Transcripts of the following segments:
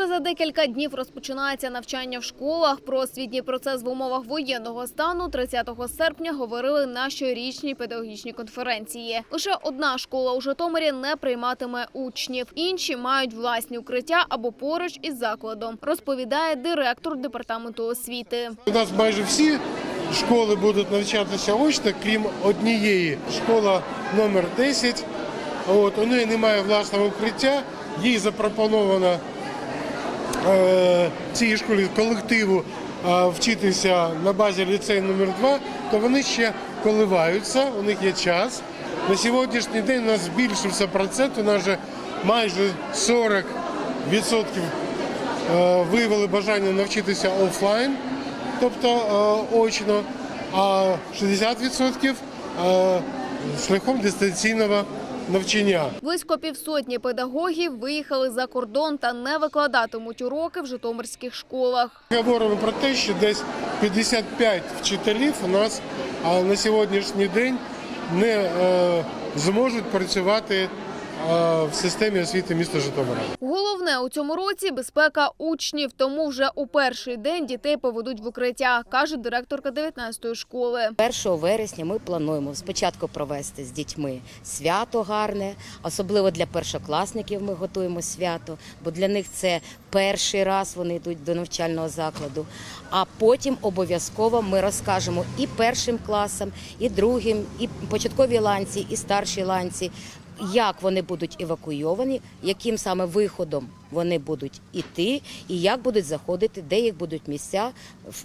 Уже за декілька днів розпочинається навчання в школах. Про освітній процес в умовах воєнного стану 30 серпня говорили на щорічній педагогічній конференції. Лише одна школа у Житомирі не прийматиме учнів. Інші мають власні укриття або поруч із закладом, розповідає директор департаменту освіти. У нас майже всі школи будуть навчатися очно, крім однієї. Школа номер 10. От, у неї немає власного укриття, їй запропоновано цій школі колективу е, вчитися на базі ліцею номер 2 то вони ще коливаються, у них є час. На сьогоднішній день у нас збільшився процент, у нас вже майже 40% е, виявили бажання навчитися офлайн, тобто е, очно, а 60% е, шляхом дистанційного навчання. Близько півсотні педагогів виїхали за кордон та не викладатимуть уроки в житомирських школах. Говоримо про те, що десь 55 вчителів у нас на сьогоднішній день не е, зможуть працювати в системі освіти міста Житомира. Головне у цьому році безпека учнів, тому вже у перший день дітей поведуть в укриття, каже директорка 19-ї школи. 1 вересня ми плануємо спочатку провести з дітьми свято гарне, особливо для першокласників ми готуємо свято, бо для них це перший раз вони йдуть до навчального закладу. А потім обов'язково ми розкажемо і першим класам, і другим, і початковій ланці, і старшій ланці. Як вони будуть евакуйовані, яким саме виходом вони будуть іти, і як будуть заходити, де їх будуть місця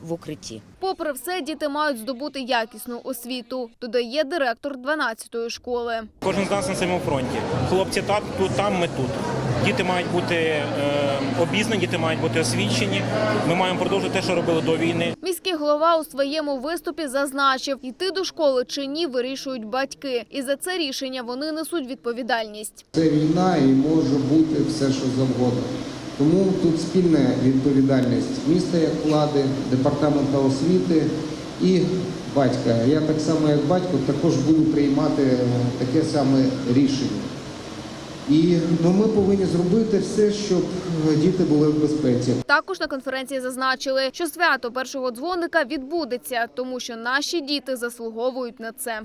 в- укритті. Попри все, діти мають здобути якісну освіту, додає директор 12-ї школи. Кожен з нас на своєму фронті. Хлопці так, тут, там, ми тут. Діти мають бути е, обізнані, діти мають бути освічені. Ми маємо продовжувати те, що робили до війни. Міський голова у своєму виступі зазначив, йти до школи чи ні вирішують батьки, і за це рішення вони несуть відповідальність. Це війна і може бути все, що завгодно. Тому тут спільна відповідальність міста як влади, департамента освіти і батька. Я так само, як батько, також буду приймати таке саме рішення. І ну, ми повинні зробити все, щоб е, діти були в безпеці. Також на конференції зазначили, що свято першого дзвоника відбудеться, тому що наші діти заслуговують на це.